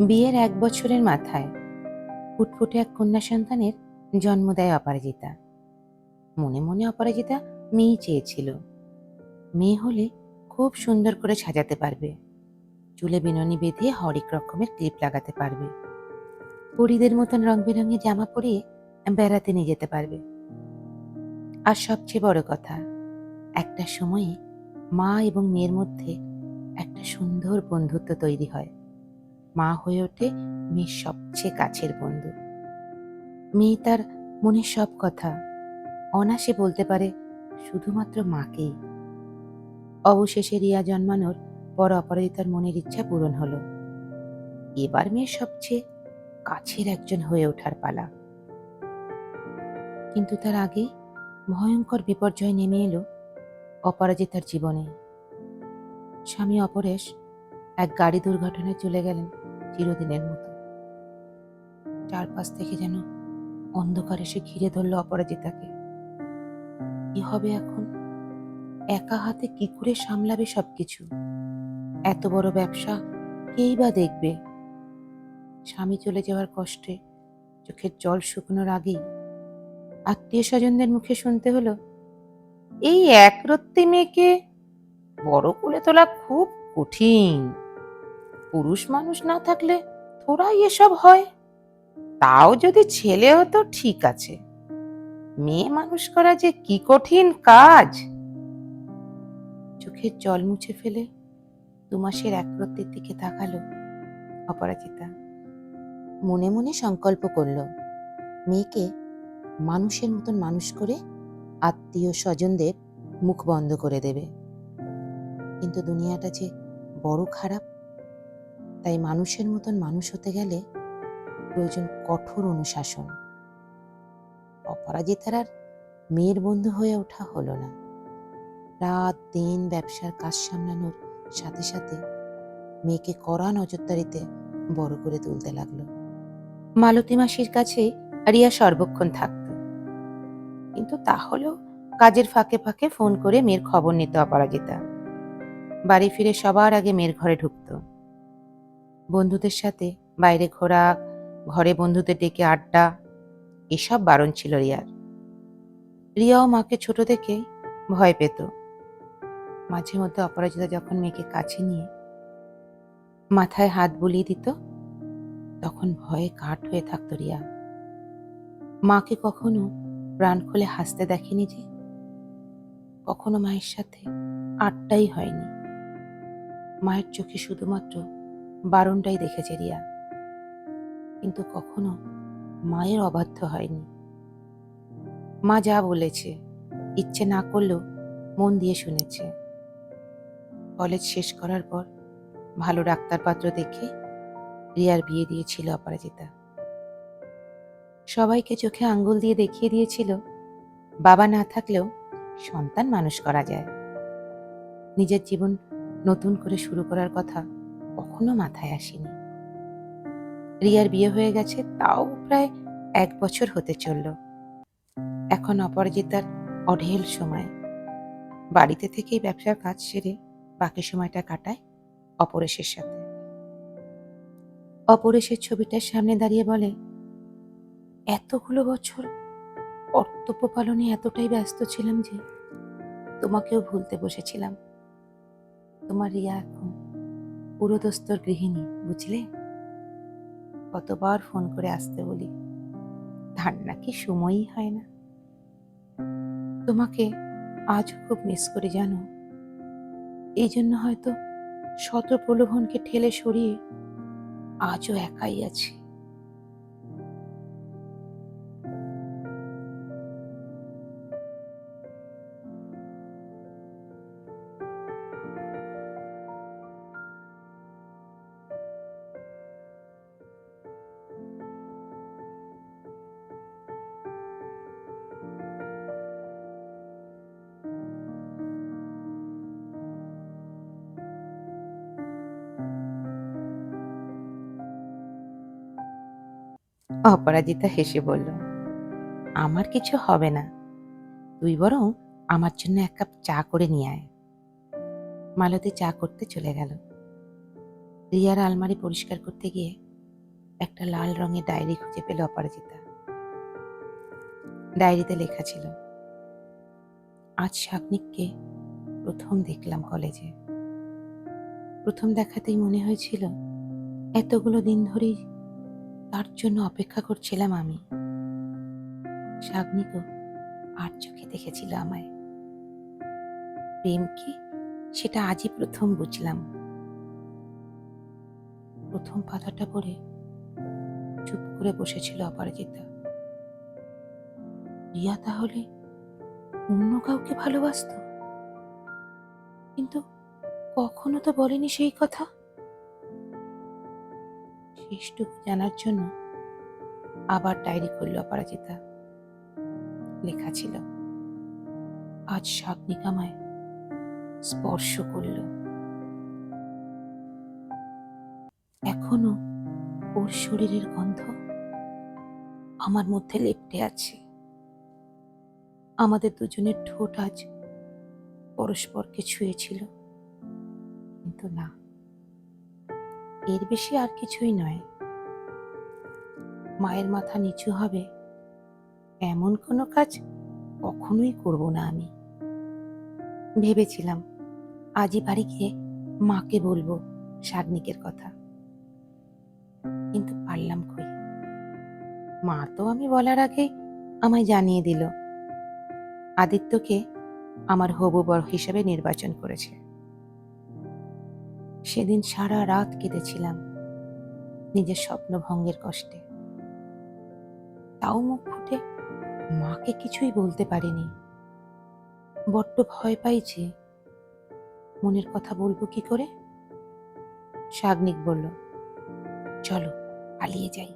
বিয়ের এক বছরের মাথায় ফুটফুটে এক কন্যা সন্তানের জন্ম দেয় অপরাজিতা। মনে মনে অপরাজিতা মেয়ে চেয়েছিল। মেয়ে হলে খুব সুন্দর করে সাজাতে পারবে। চুলে বিননি বেঁধে হরেক রকমের ক্লিপ লাগাতে পারবে। পরিদের মতন রং বেরঙের জামা পরিয়ে বেড়াতে নিয়ে যেতে পারবে। আর সবচেয়ে বড় কথা, একটা সময়ে মা এবং মেয়ের মধ্যে একটা সুন্দর বন্ধুত্ব তৈরি হয়। মা হয়ে ওঠে মেয়ের সবচেয়ে কাছের বন্ধু। মেয়ে তার মনের সব কথা অনাসে বলতে পারে শুধুমাত্র মাকেই। অবশেষে রিয়া জন্মানোর পর অপরাজিতার মনের ইচ্ছা পূরণ হলো। এবার মেয়ের সবচেয়ে কাছের একজন হয়ে ওঠার পালা। কিন্তু তার আগে ভয়ঙ্কর বিপর্যয় নেমে এলো অপরাজিতার জীবনে। স্বামী অপরেশ এক গাড়ি দুর্ঘটনায় চলে গেলেন। চিরদিনের মতো। চারপাশ থেকে যেন অন্ধকার এসে ঘিরে ধরল অপরাজিতাকে। কি হবে এখন? একা হাতে কি করে সামলাবে সবকিছু? এত বড় ব্যবসা কেই বা দেখবে? স্বামী চলে যাওয়ার কষ্টে চোখের জল শুকনোর আগেই আত্মীয় স্বজনদের মুখে শুনতে হলো, এই একরত্তি মেয়েকে বড় করে তোলা খুব কঠিন। পুরুষ মানুষ না থাকলে থোড়াই এসব হয়। তাও যদি ছেলে হতো, ঠিক আছে। মেয়ে মানুষ করা যে কি কঠিন কাজ! চোখের জল মুছে ফেলে দু মাসের একরত্তির দিকে তাকালো অপরাজিতা। মনে মনে সংকল্প করল, মেয়েকে মানুষের মতন মানুষ করে আত্মীয় স্বজনদের মুখ বন্ধ করে দেবে। কিন্তু দুনিয়াটা যে বড় খারাপ তাই মানুষের মতন মানুষ হতে গেলে প্রয়োজন কঠোর অনুশাসন। অপরাজিতার আর মেয়ের বন্ধু হয়ে ওঠা হলো না। রাত দিন ব্যবসার কাজ সামলানোর সাথে সাথে মেয়েকে কড়া নজরদারিতে বড় করে তুলতে লাগল। মালতী মাসির কাছে রিয়া সর্বক্ষণ থাকত। কিন্তু তাহলেও কাজের ফাঁকে ফাঁকে ফোন করে মেয়ের খবর নিত অপরাজিতা। বাড়ি ফিরে সবার আগে মেয়ের ঘরে ঢুকত। বন্ধুদের সাথে, বাইরে ঘোরা, ঘরে বন্ধুদের ডেকে আড্ডা, এসব বারণ ছিল রিয়ার। রিয়াও মাকে ছোট থেকে ভয় পেত। মাঝে মধ্যে অপরাজিতা যখন মেয়েকে কাছে নিয়ে মাথায় হাত বুলিয়ে দিত, তখন ভয়ে কাঠ হয়ে থাকতো রিয়া। মাকে কখনো প্রাণ খুলে হাসতে দেখেনি যে, কখনো মায়ের সাথে আটটাই হয়নি। মায়ের চোখে শুধুমাত্র বারণটাই দেখেছে রিয়া। কিন্তু কখনো মায়ের অবাধ্য হয়নি। মা যা বলেছে, ইচ্ছে না করলেও মন দিয়ে শুনেছে। কলেজ শেষ করার পর ভালো ডাক্তার পাত্র দেখে রিয়ার বিয়ে দিয়েছিল অপরাজিতা। সবাইকে চোখে আঙ্গুল দিয়ে দেখিয়ে দিয়েছিল, বাবা না থাকলেও সন্তান মানুষ করা যায়। নিজের জীবন নতুন করে শুরু করার কথা কখনো মাথায় আসেনি। রিয়ার বিয়ে হয়ে গেছে, তাও প্রায় এক বছর হতে চলল। এখন অপরাজিতার অঢেল সময়। বাড়িতে থেকেই ব্যবসার কাজ সেরে বাকি সময়টা কাটায় অপরেশের সাথে। অপরেশের ছবিটার সামনে দাঁড়িয়ে বলে, এতগুলো বছর কর্তব্য পালনে এতটাই ব্যস্ত ছিলাম যে তোমাকেও ভুলতে বসেছিলাম। তোমার রিয়া এখন পুরোদস্তর গৃহিণী, বুঝলে? কতবার ফোন করে আসতে বলি ধান নাকি সময়ই হয় না। তোমাকে আজ খুব মিস করে, জানো? এই জন্য হয়তো শত প্রলোভনকে ঠেলে সরিয়ে আজও একাই আছি। অপরাজিতা হেসে বলল, আমার কিছু হবে না। তুই বরং আমার জন্য এক কাপ চা করে নিয়ে আয়। মালতী চা করতে চলে গেল। রিয়ার আলমারি পরিষ্কার করতে গিয়ে একটা লাল রঙের ডায়েরি খুঁজে পেল অপরাজিতা। ডায়েরিতে লেখা ছিল, আজ শাকনিককে প্রথম দেখলাম কলেজে। প্রথম দেখাতেই মনে হয়েছিল এতগুলো দিন ধরেই তার জন্য অপেক্ষা করছিলাম আমি। শাগনিকও আর চোখে দেখেছিল আমায়। প্রেম কি? সেটা আজই প্রথম বুঝলাম। প্রথম পাতাটা পড়ে চুপ করে বসেছিল অপরাজিতা। রিয়া তাহলে অন্য কাউকে ভালোবাসত? কিন্তু কখনো তো বলেনি সেই কথা। শেষটুকু জানার জন্য আবার ডায়েরি করল অপরাজিতা। লেখা ছিল, আজ শাকনিক নিকামায় স্পর্শ করল। এখনও ওর শরীরের গন্ধ আমার মধ্যে লেপটে আছে। আমাদের দুজনের ঠোঁট আজ পরস্পরকে ছুঁয়েছিল, কিন্তু না। এর বেশি আর কিছুই নয়। মায়ের মাথা নিচু হবে। এমন কোনো কাজ কখনোই করব না আমি। ভেবেছিলাম আজই বাড়ি গিয়ে মাকে বলব শাগনিকের কথা। কিন্তু পারলাম কই? মা তো আমি বলার আগে আমায় জানিয়ে দিল। আদিত্যকে আমার হবু বর হিসেবে নির্বাচন করেছে। সেদিন সারা রাত কেঁদেছিলাম নিজের স্বপ্ন ভঙ্গের কষ্টে। তাও মুখ ফুটে মাকে কিছুই বলতে পারিনি। বড্ড ভয় পাই যে মনের কথা বলব কি করে? শাগনিক বলল, চলো, পালিয়ে যাই।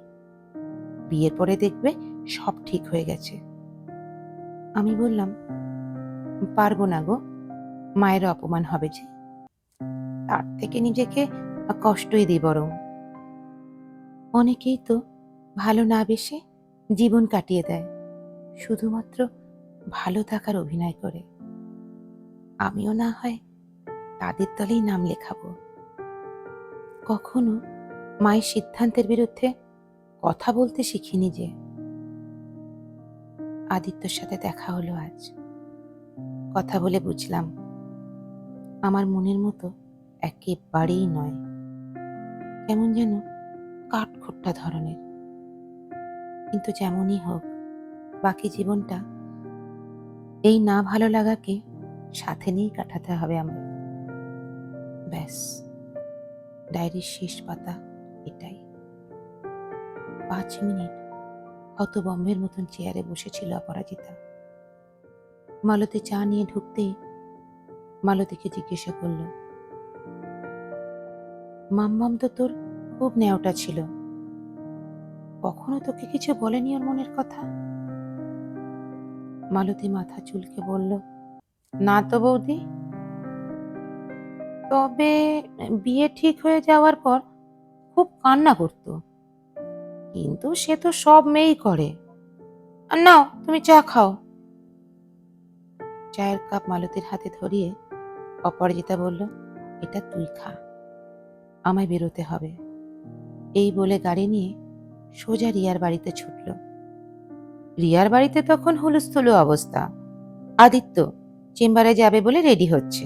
বিয়ের পরে দেখবে সব ঠিক হয়ে গেছে। আমি বললাম, পারব না গো, মায়ের অপমান হবে যে। তার থেকে নিজেকে কষ্টই দিই বরং। অনেকেই তো ভালো না বেশে জীবন কাটিয়ে দেয়, শুধুমাত্র ভালো থাকার অভিনয় করে। আমিও না হয় তাদের দলেই নাম লেখাবো। কখনো মায়ের সিদ্ধান্তের বিরুদ্ধে কথা বলতে শিখিনি যে। আদিত্যর সাথে দেখা হলো আজ। কথা বলে বুঝলাম, আমার মনের মতো একেবারেই নয়। কেমন যেন কাঠখোট্টা ধরনের। কিন্তু যেমনই হোক, বাকি জীবনটা এই না ভালো লাগাকে সাথে নিয়েই কাটাতে হবে আমার। ব্যাস, ডায়েরির শেষ পাতা এটাই। পাঁচ মিনিট হতবম্বের মতন চেয়ারে বসেছিল অপরাজিতা। মালতে চা নিয়ে ঢুকতেই মালতীকে জিজ্ঞাসা করল মাম্মাম তো তোর খুব নেওটা ছিল। কখনো তোকে কিছু বলেনি ওর মনের কথা? মালতী মাথা চুলকে বলল, না তো বৌদি। তবে বিয়ে ঠিক হয়ে যাওয়ার পর খুব কান্না করত। কিন্তু সে তো সব মেয়েই করে। নাও, তুমি চা খাও। চায়ের কাপ মালতীর হাতে ধরিয়ে অপরাজিতা বলল, এটা তুই খা। আমায় বেরোতে হবে। এই বলে গাড়ি নিয়ে সোজা রিয়ার বাড়িতে ছুটল। রিয়ার বাড়িতে তখন হুলস্থুলু অবস্থা। আদিত্য চেম্বারে যাবে বলে রেডি হচ্ছে।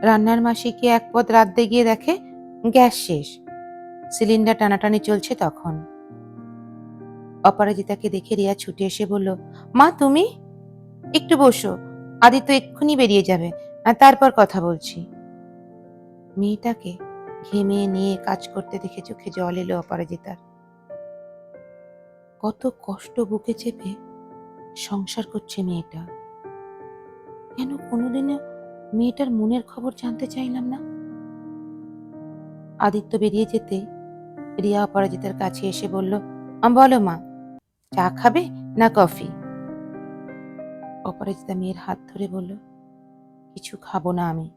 রান্নার মাসিকে এক পদ রাঁধতে গিয়ে দেখে গ্যাস শেষ। সিলিন্ডার টানাটানি চলছে তখন। অপরাজিতাকে দেখে রিয়া ছুটে এসে বলল, মা, তুমি? একটু বসো। আদিত্য এক্ষুনি বেরিয়ে যাবে। আর তারপর কথা বলছি। মেয়েটাকে ঘেমে নিয়ে কাজ করতে দেখে চোখে জল এলো অপরাজিতার। কত কষ্ট বুকে চেপে সংসার করছে মেয়েটা। কেন কোনোদিনও মেয়েটার মনের খবর জানতে চাইলাম না? আদিত্য বেরিয়ে যেতে রিয়া অপরাজিতার কাছে এসে বলল "আম, বলো মা চা খাবে না কফি? অপরাজিতা মেয়ের হাত ধরে বলল কিছু খাব না আমি।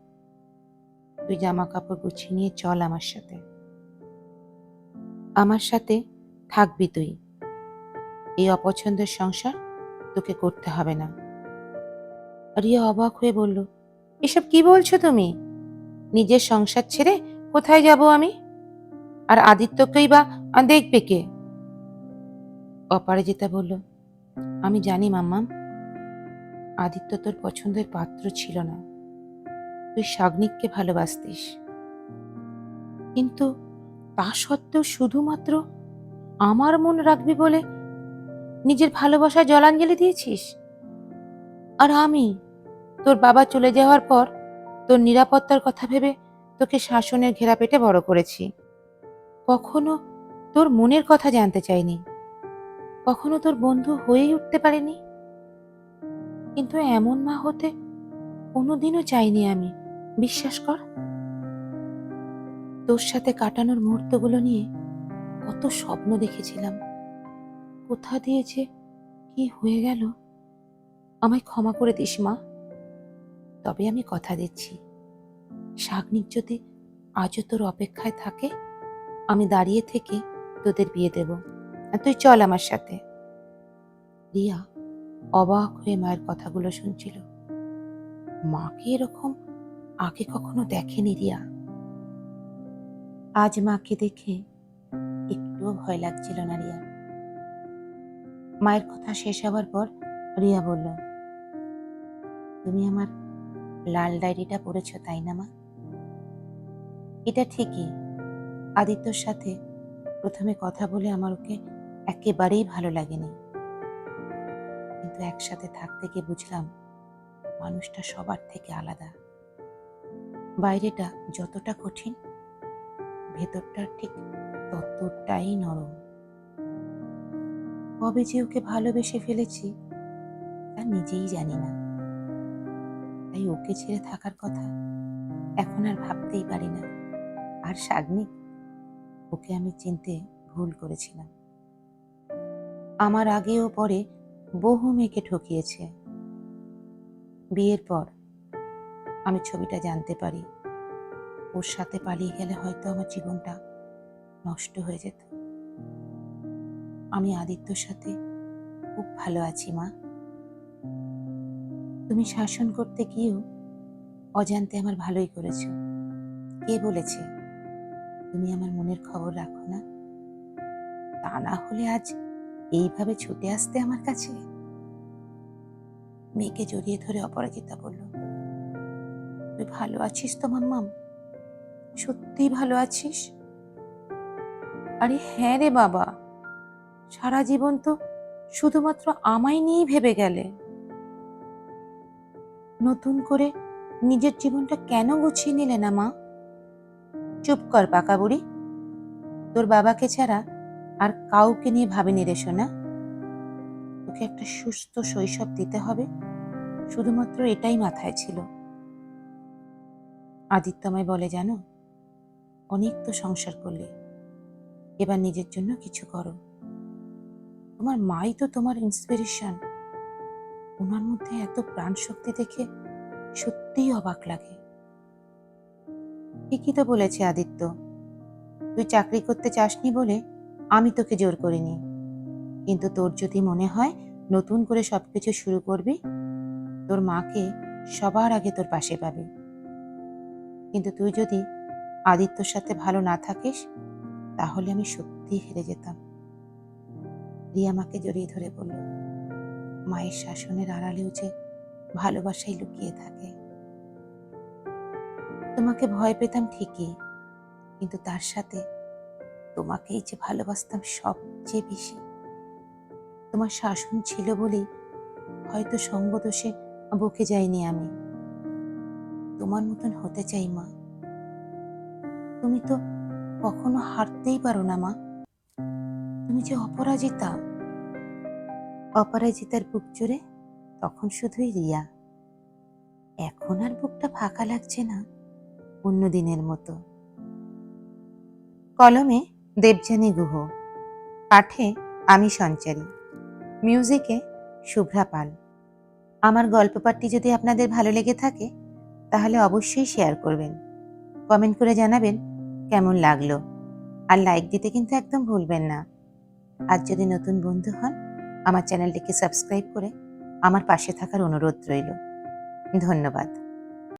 তুই জামা কাপড় গুছিয়ে নিয়ে চল আমার সাথে। আমার সাথে থাকবি তুই। এই অপছন্দের সংসার তোকে করতে হবে না। রিয়া অবাক হয়ে বলল, এসব কি বলছো তুমি? নিজের সংসার ছেড়ে কোথায় যাব আমি? আর আদিত্যকেই বা দেখবে কে? অপরাজিতা বলল, আমি জানি মাম্মাম, আদিত্য তোর পছন্দের পাত্র ছিল না। তুই সাগ্নিককে ভালোবাসতিস। কিন্তু তা সত্ত্বেও শুধুমাত্র আমার মন রাখবি বলে নিজের ভালোবাসায় জলাঞ্জলি দিয়েছিস? আর আমি তোর বাবা চলে যাওয়ার পর তোর নিরাপত্তার কথা ভেবে তোকে শাসনের ঘেরা পেটে বড় করেছি। কখনো তোর মনের কথা জানতে চাইনি। কখনো তোর বন্ধু হয়েই উঠতে পারিনি। কিন্তু এমন মা হতে কোনোদিনও চাইনি আমি। বিশ্বাস কর। তোর সাথে কাটানোর মুহূর্তগুলো নিয়ে কত স্বপ্ন দেখেছিলাম। কোথা দিয়েছে কি হয়ে গেল, আমায় ক্ষমা করে দিস, মা। তবে আমি কথা দিচ্ছি। শাগনিক যদি আজও তোর অপেক্ষায় থাকে, আমি দাঁড়িয়ে থেকে তোদের বিয়ে দেব। আর তুই চল আমার সাথে। রিয়া অবাক হয়ে মায়ের কথাগুলো শুনছিল। মাকে এরকম আগে কখনো দেখেনি রিয়া। আজ মাকে দেখে একটুও ভয় লাগছিল না রিয়া। মায়ের কথা শেষ হবার পর রিয়া বলল, তুমি আমার লাল ডায়েরিটা পড়েছ, তাই না মা? এটা ঠিকই। আদিত্যর সাথে প্রথমে কথা বলে আমার ওকে একেবারেই ভালো লাগেনি। কিন্তু একসাথে থাকতে গিয়ে বুঝলাম, মানুষটা সবার থেকে আলাদা। বাইরেটা যতটা কঠিন, ভেতরটা ঠিক ততটাই নরম। কবে যে ওকে ভালোবেসে ফেলেছি, তা নিজেই জানি না। তাই ওকে ছেড়ে থাকার কথা এখন আর ভাবতেই পারি না। আর সাগ্নিক ওকে আমি চিনতে ভুল করেছিলাম। আমার আগে ও পরে বহু মেয়েকে ঠকিয়েছে। বিয়ের পর আমি ছবিটা জানতে পারি। ওর সাথে পালিয়ে গেলে হয়তো আমার জীবনটা নষ্ট হয়ে যেত। আমি আদিত্যর সাথে খুব ভালো আছি, মা। তুমি শাসন করতে গিয়েও অজান্তে আমার ভালোই করেছ। কে বলেছে? তুমি আমার মনের খবর রাখো না। তা না হলে আজ এইভাবে ছুটে আসতে আমার কাছে? মেয়েকে জড়িয়ে ধরে অপরাজিতা বলল তুই ভালো আছিস তো, মাম্মাম? সত্যি ভালো আছিস? আরে হ্যাঁ রে বাবা, সারা জীবন তো শুধুমাত্র আমায় নিয়েই ভেবে গেলে। নতুন করে নিজের জীবনটা কেন গুছিয়ে নিলে না, মা? চুপ কর পাকা বুড়ি। তোর বাবাকে ছাড়া আর কাউকে নিয়ে ভাবিনি রে শোনা তোকে একটা সুস্থ শৈশব দিতে হবে। শুধুমাত্র এটাই মাথায় ছিল। আদিত্য আমায় বলে, জানো, অনেক তো সংসার করলে, এবার নিজের জন্য কিছু করো। তোমার মাই তো তোমার ইন্সপিরেশন ওনার মধ্যে এত প্রাণ শক্তি দেখে সত্যিই অবাক লাগে। ঠিকই তো বলেছে আদিত্য, তুই চাকরি করতে চাসনি বলে আমি তোকে জোর করিনি। কিন্তু তোর যদি মনে হয় নতুন করে সবকিছু শুরু করবি, তোর মাকে সবার আগে তোর পাশে পাবে। কিন্তু তুই যদি আদিত্যর সাথে ভালো না থাকিস, তাহলে আমি সত্যি হেরে যেতাম। রিয়া মাকে জড়িয়ে ধরে বলল, মায়ের শাসনের আড়ালেও যে ভালোবাসাই লুকিয়ে থাকে। তোমাকে ভয় পেতাম ঠিকই, কিন্তু তার সাথে তোমাকেই যে ভালোবাসতাম সবচেয়ে বেশি। তোমার শাসন ছিল বলেই হয়তো সঙ্গদোষে বকে যাইনি আমি। তোমার মতন হতে চাই, মা। তুমি তো কখনো হারতেই পারো না, মা। তুমি যে অপরাজিতা। অপরাজিতার বুক জুড়ে তখন শুধুই রিয়া। এখন আর বুকটা ফাঁকা লাগছে না অন্য দিনের মতো। কলমে দেবযানী গুহ, পাঠে আমি সঞ্চারী। মিউজিকে শুভ্রা পাল। আমার গল্প পাঠটি যদি আপনাদের ভালো লেগে থাকে তাহলে অবশ্যই শেয়ার করবেন। কমেন্ট করে জানাবেন কেমন লাগল। আর লাইক দিতে কিন্তু একদম ভুলবেন না। আর যদি নতুন বন্ধু হন, আমার চ্যানেলটিকে সাবস্ক্রাইব করে আমার পাশে থাকার অনুরোধ রইল। ধন্যবাদ।